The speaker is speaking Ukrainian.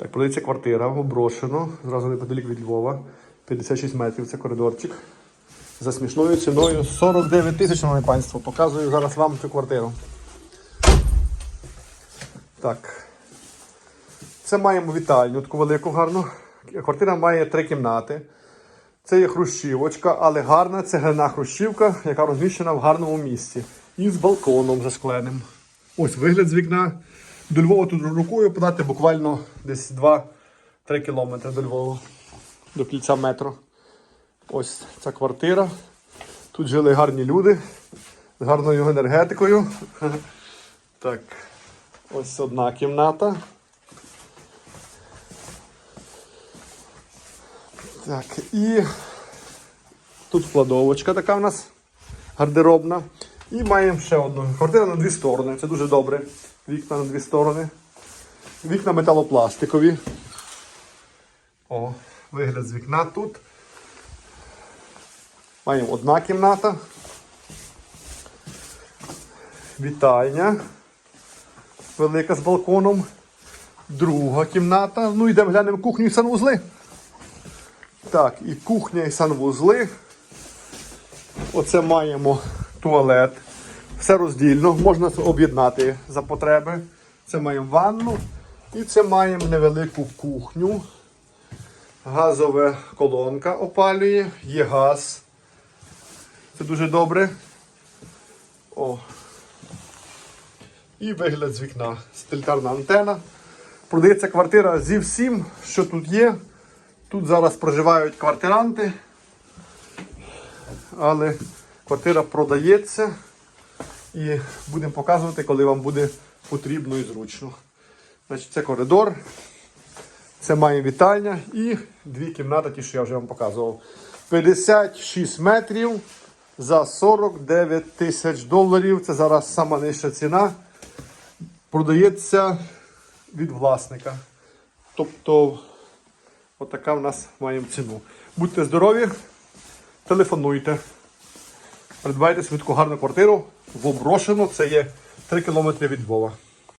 Так, продається квартира, оброшено, зразу неподалік від Львова. 56 метрів, це коридорчик. За смішною ціною 49 тисяч, шановне панство. Показую зараз вам цю квартиру. Так. Це маємо вітальню, таку велику гарну. Квартира має три кімнати. Це є хрущівочка, але гарна цегляна хрущівка, яка розміщена в гарному місці. І з балконом зашкленим. Ось вигляд з вікна. До Львова тут рукою подати буквально десь 2-3 кілометри до Львова, до кільця метро. Ось ця квартира. Тут жили гарні люди з гарною енергетикою. Так, ось одна кімната. Так, і тут складовочка така в нас гардеробна. І маємо ще одну. Квартира на дві сторони. Це дуже добре. Вікна на дві сторони. Вікна металопластикові. О, вигляд з вікна тут. Маємо одна кімната. Вітальня. Велика з балконом. Друга кімната. Ну йдемо глянемо кухню і санвузли. Так, і кухня, і санвузли. Оце маємо туалет. Все роздільно, можна об'єднати за потреби. Це маємо ванну. І це маємо невелику кухню. Газова колонка опалює, є газ. Це дуже добре. О. І вигляд з вікна. Стильтарна антена. Продається квартира зі всім, що тут є. Тут зараз проживають квартиранти, але квартира продається і будемо показувати, коли вам буде потрібно і зручно. Значить, Це коридор, це має вітальня і дві кімнати, ті, що я вже вам показував. 56 метрів за 49 тисяч доларів. Це зараз сама нижча ціна. Продається від власника. Тобто Отака в нас маємо ціну. Будьте здорові, телефонуйте. Придбайте свідку гарну квартиру в оброшено. Це є 3 кілометри від Львова.